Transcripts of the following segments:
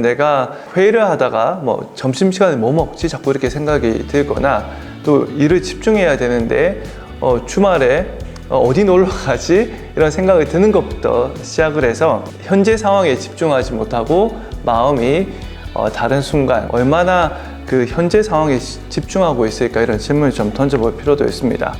내가 회의를 하다가 뭐 점심시간에 뭐 먹지? 자꾸 이렇게 생각이 들거나 또 일을 집중해야 되는데 어, 주말에 어, 어디 놀러 가지? 이런 생각이 드는 것부터 시작을 해서 현재 상황에 집중하지 못하고 마음이 어, 다른 순간 얼마나 그 현재 상황에 시- 집중하고 있을까? 이런 질문을 좀 던져볼 필요도 있습니다.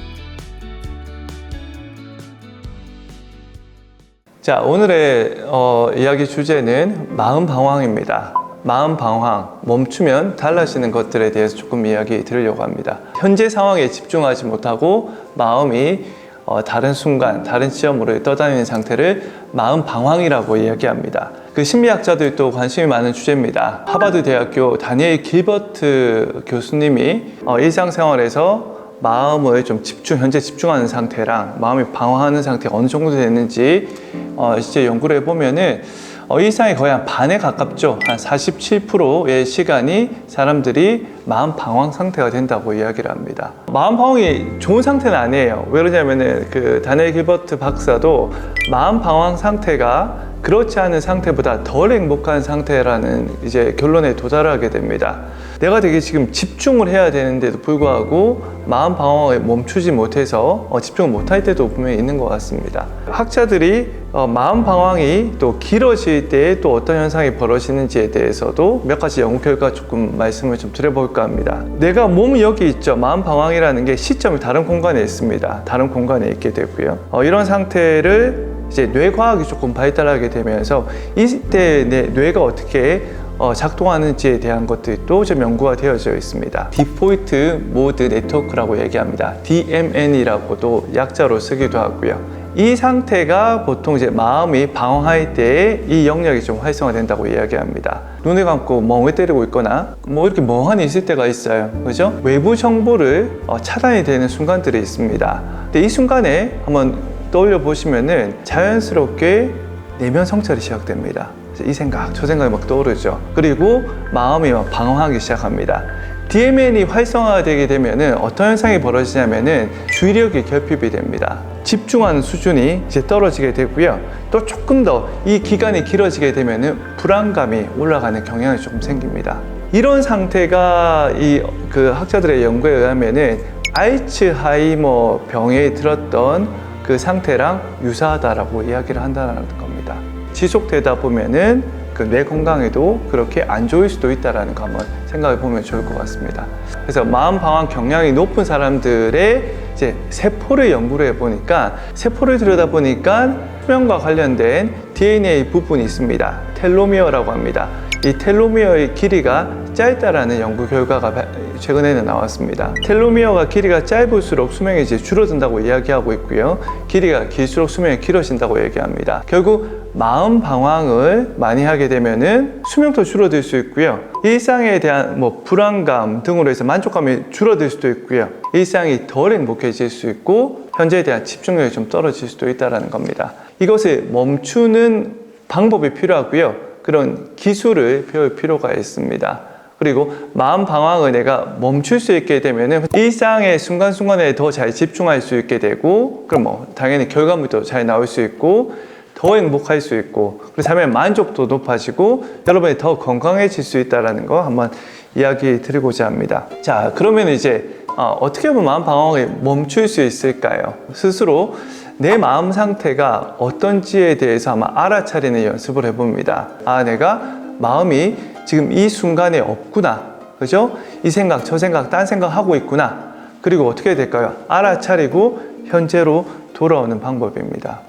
자, 오늘의 어, 이야기 주제는 마음 방황입니다. 마음 방황, 멈추면 달라지는 것들에 대해서 조금 이야기 드리려고 합니다. 현재 상황에 집중하지 못하고 마음이 어, 다른 순간, 다른 시험으로 떠다니는 상태를 마음 방황이라고 이야기합니다. 그 심리학자들도 관심이 많은 주제입니다. 하버드 대학교 다니엘 길버트 교수님이 어, 일상생활에서 마음을 좀 집중, 현재 집중하는 상태랑 마음이 방황하는 상태가 어느 정도 됐는지 어, 실제 연구를 해보면은 어, 일상의 거의 한 반에 가깝죠. 한 47%의 시간이 사람들이 마음 방황 상태가 된다고 이야기를 합니다. 마음 방황이 좋은 상태는 아니에요. 왜 그러냐면은 그 다니엘 길버트 박사도 마음 방황 상태가 그렇지 않은 상태보다 덜 행복한 상태라는 이제 결론에 도달하게 됩니다. 내가 되게 지금 집중을 해야 되는데도 불구하고 마음 방황에 멈추지 못해서 어, 집중을 못할 때도 분명히 있는 것 같습니다. 학자들이 어, 마음 방황이 또 길어질 때또 어떤 현상이 벌어지는지에 대해서도 몇 가지 연구 결과 조금 말씀을 좀 드려볼까 합니다. 내가 몸이 여기 있죠. 마음 방황이라는 게 시점이 다른 공간에 있습니다. 다른 공간에 있게 되고요. 어, 이런 상태를 이제 뇌과학이 조금 발달하게 되면서 이때 내 뇌가 어떻게 어, 작동하는지에 대한 것들도 좀 연구가 되어져 있습니다. 디포이트 모드 네트워크라고 얘기합니다. DMN이라고도 약자로 쓰기도 하고요. 이 상태가 보통 이제 마음이 방황할 때이 영역이 좀 활성화된다고 이야기합니다. 눈을 감고 멍을 때리고 있거나 뭐 이렇게 멍하니 있을 때가 있어요. 그죠? 외부 정보를 어, 차단이 되는 순간들이 있습니다. 근데 이 순간에 한번 떠올려 보시면은 자연스럽게 내면 성찰이 시작됩니다. 이 생각, 저 생각이 막 떠오르죠. 그리고 마음이 막 방황하기 시작합니다. DMN이 활성화되게 되면은 어떤 현상이 벌어지냐면은 주의력이 결핍이 됩니다. 집중하는 수준이 이제 떨어지게 되고요. 또 조금 더 이 기간이 길어지게 되면은 불안감이 올라가는 경향이 조금 생깁니다. 이런 상태가 이 그 학자들의 연구에 의하면은 알츠하이머 병에 들었던 그 상태랑 유사하다라고 이야기를 한다는 겁니다. 지속되다 보면은 그 뇌 건강에도 그렇게 안 좋을 수도 있다라는 거 한번 생각해 보면 좋을 것 같습니다. 그래서 마음 방황 경향이 높은 사람들의 이제 세포를 연구를 해 보니까 세포를 들여다 보니까 수면과 관련된 DNA 부분이 있습니다. 텔로미어라고 합니다. 이 텔로미어의 길이가 짧다라는 연구 결과가 바- 최근에는 나왔습니다. 텔로미어가 길이가 짧을수록 수명이 이제 줄어든다고 이야기하고 있고요. 길이가 길수록 수명이 길어진다고 얘기합니다. 결국 마음 방황을 많이 하게 되면은 수명도 줄어들 수 있고요. 일상에 대한 뭐 불안감 등으로 해서 만족감이 줄어들 수도 있고요. 일상이 덜 행복해질 수 있고 현재에 대한 집중력이 좀 떨어질 수도 있다라는 겁니다. 이것을 멈추는 방법이 필요하고요. 그런 기술을 배울 필요가 있습니다. 그리고 마음 방황을 내가 멈출 수 있게 되면은 일상의 순간순간에 더 잘 집중할 수 있게 되고 그럼 뭐 당연히 결과물도 잘 나올 수 있고 더 행복할 수 있고 그리고 삶의 만족도 높아지고 여러분이 더 건강해질 수 있다는 거 한번 이야기 드리고자 합니다. 자 그러면 이제 어, 어떻게 하면 마음 방황을 멈출 수 있을까요? 스스로 내 마음 상태가 어떤지에 대해서 아마 알아차리는 연습을 해봅니다. 아, 내가 마음이 지금 이 순간에 없구나. 그죠? 이 생각, 저 생각, 딴 생각 하고 있구나. 그리고 어떻게 될까요? 알아차리고 현재로 돌아오는 방법입니다.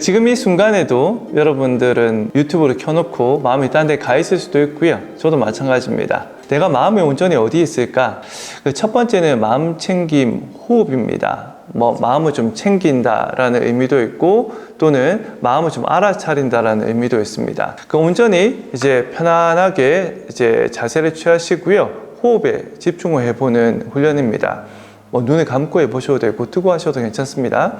지금 이 순간에도 여러분들은 유튜브를 켜놓고 마음이 딴 데 가 있을 수도 있고요. 저도 마찬가지입니다. 내가 마음의 온전히 어디 있을까? 그첫 번째는 마음 챙김 호흡입니다. 뭐 마음을 좀 챙긴다라는 의미도 있고 또는 마음을 좀 알아차린다라는 의미도 있습니다. 그 온전히 이제 편안하게 이제 자세를 취하시고요. 호흡에 집중을 해보는 훈련입니다. 뭐 눈을 감고 해보셔도 되고 뜨고 하셔도 괜찮습니다.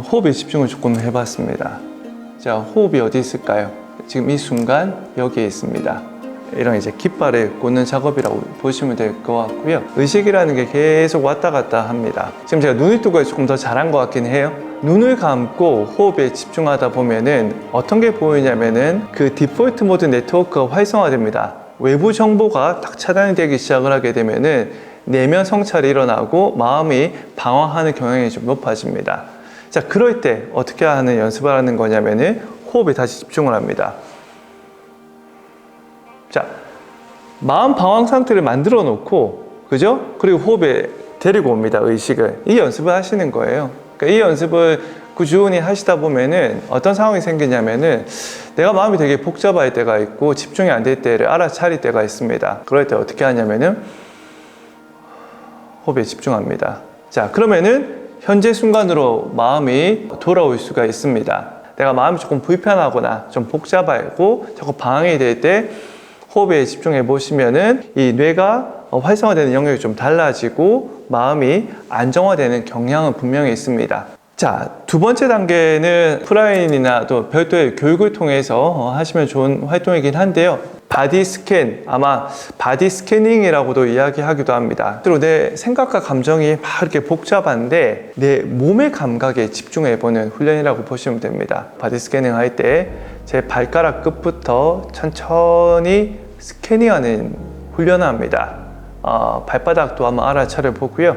어, 호흡에 집중을 조금 해봤습니다. 자, 호흡이 어디 있을까요? 지금 이 순간 여기에 있습니다. 이런 이제 깃발을 꽂는 작업이라고 보시면 될 것 같고요. 의식이라는 게 계속 왔다 갔다 합니다. 지금 제가 눈을 뜨고 조금 더 잘한 것 같긴 해요. 눈을 감고 호흡에 집중하다 보면은 어떤 게 보이냐면은 그 디폴트 모드 네트워크가 활성화됩니다. 외부 정보가 딱 차단이 되기 시작을 하게 되면은 내면 성찰이 일어나고 마음이 방황하는 경향이 좀 높아집니다. 자, 그럴 때 어떻게 하는 연습을 하는 거냐면은 호흡에 다시 집중을 합니다. 자, 마음 방황 상태를 만들어 놓고, 그죠? 그리고 호흡에 데리고 옵니다, 의식을. 이 연습을 하시는 거예요. 그러니까 이 연습을 꾸준히 하시다 보면은 어떤 상황이 생기냐면은 내가 마음이 되게 복잡할 때가 있고 집중이 안 될 때를 알아차릴 때가 있습니다. 그럴 때 어떻게 하냐면은 호흡에 집중합니다. 자, 그러면은 현재 순간으로 마음이 돌아올 수가 있습니다. 내가 마음이 조금 불편하거나 좀 복잡하고 자꾸 방황이 될 때 호흡에 집중해 보시면은 이 뇌가 활성화되는 영역이 좀 달라지고 마음이 안정화되는 경향은 분명히 있습니다. 자, 두 번째 단계는 프라인이나 또 별도의 교육을 통해서 어, 하시면 좋은 활동이긴 한데요. 바디 스캔, 아마 바디 스캐닝이라고도 이야기하기도 합니다. 실제로 내 생각과 감정이 막 이렇게 복잡한데 내 몸의 감각에 집중해보는 훈련이라고 보시면 됩니다. 바디 스캐닝 할 때 제 발가락 끝부터 천천히 스캐닝하는 훈련을 합니다. 어, 발바닥도 한번 알아차려 보고요.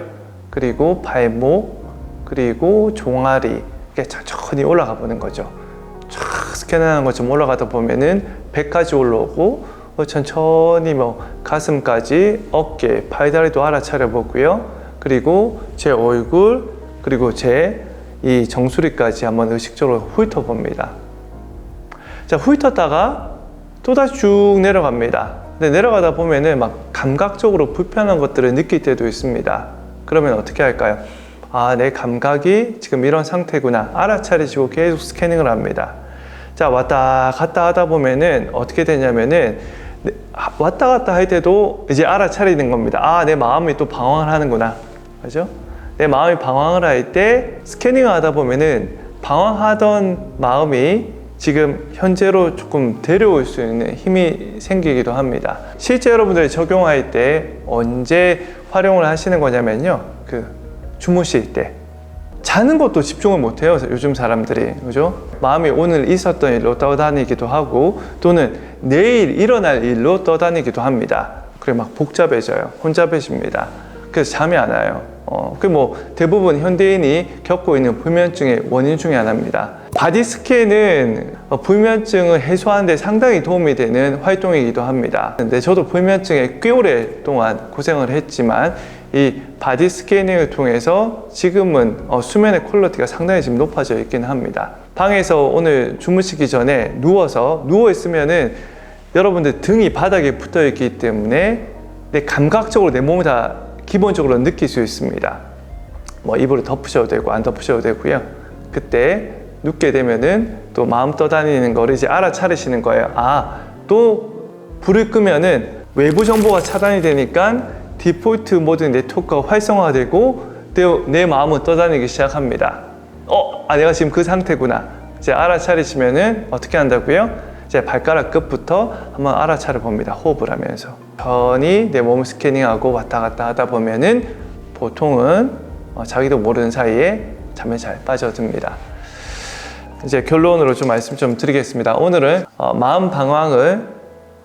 그리고 발목, 그리고 종아리 이렇게 천천히 올라가 보는 거죠. 쫙 스캔하는 것좀 올라가다 보면은 배까지 올라오고 어, 천천히 뭐 가슴까지 어깨, 팔다리도 알아차려 보고요. 그리고 제 얼굴 그리고 제 이 정수리까지 한번 의식적으로 훑어 봅니다. 자 훑었다가 또다시 쭉 내려갑니다. 근데 내려가다 보면은 막 감각적으로 불편한 것들을 느낄 때도 있습니다. 그러면 어떻게 할까요? 아, 내 감각이 지금 이런 상태구나. 알아차리시고 계속 스캐닝을 합니다. 자, 왔다 갔다 하다 보면은 어떻게 되냐면은 네, 아, 왔다 갔다 할 때도 이제 알아차리는 겁니다. 아, 내 마음이 또 방황을 하는구나. 그죠? 내 마음이 방황을 할 때 스캐닝을 하다 보면은 방황하던 마음이 지금 현재로 조금 데려올 수 있는 힘이 생기기도 합니다. 실제 여러분들이 적용할 때 언제 활용을 하시는 거냐면요. 그 주무실 때 자는 것도 집중을 못해요 요즘 사람들이. 그죠? 마음이 오늘 있었던 일로 떠다니기도 하고 또는 내일 일어날 일로 떠다니기도 합니다. 그래 막 복잡해져요. 혼잡해집니다. 그래서 잠이 안 와요. 어, 그뭐 대부분 현대인이 겪고 있는 불면증의 원인 중에 하나입니다. 바디 스캔은 어, 불면증을 해소하는 데 상당히 도움이 되는 활동이기도 합니다. 근데 저도 불면증에 꽤 오랫동안 고생을 했지만 이 바디 스캐닝을 통해서 지금은 어, 수면의 퀄리티가 상당히 지금 높아져 있긴 합니다. 방에서 오늘 주무시기 전에 누워서 누워 있으면은 여러분들 등이 바닥에 붙어 있기 때문에 내 감각적으로 내 몸을 다 기본적으로 느낄 수 있습니다. 뭐 이불을 덮으셔도 되고 안 덮으셔도 되고요. 그때 눕게 되면은 또 마음 떠다니는 거를 이제 알아차리시는 거예요. 아, 또 불을 끄면은 외부 정보가 차단이 되니까 디폴트 모드 네트워크가 활성화되고 내, 내 마음은 떠다니기 시작합니다. 어, 아, 내가 지금 그 상태구나. 이제 알아차리시면은 어떻게 한다고요? 이제 발가락 끝부터 한번 알아차려 봅니다. 호흡을 하면서. 천히 내 몸을 스캐닝하고 왔다 갔다 하다 보면은 보통은 어, 자기도 모르는 사이에 잠에 잘 빠져듭니다. 이제 결론으로 좀 말씀 좀 드리겠습니다. 오늘은 어, 마음 방황을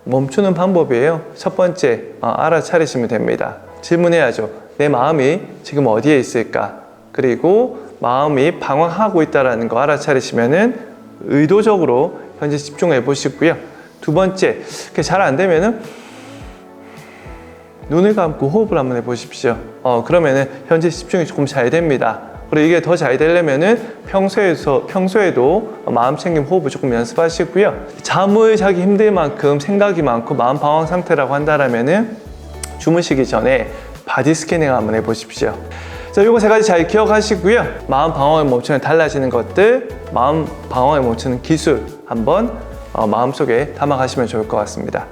멈추는 방법이에요. 첫 번째, 어, 알아차리시면 됩니다. 질문해야죠. 내 마음이 지금 어디에 있을까? 그리고 마음이 방황하고 있다는 거 알아차리시면은 의도적으로 현재 집중해 보시고요. 두 번째, 잘안 되면은 눈을 감고 호흡을 한번 해 보십시오. 어, 그러면은 현재 집중이 조금 잘 됩니다. 그리고 이게 더 잘 되려면은 평소에서 평소에도 마음 챙김 호흡을 조금 연습하시고요. 잠을 자기 힘들 만큼 생각이 많고 마음 방황 상태라고 한다라면은 주무시기 전에 바디 스캐닝 한번 해보십시오. 자, 이거 세 가지 잘 기억하시고요. 마음 방황을 멈추는 달라지는 것들, 마음 방황을 멈추는 기술 한번 어, 마음속에 담아가시면 좋을 것 같습니다.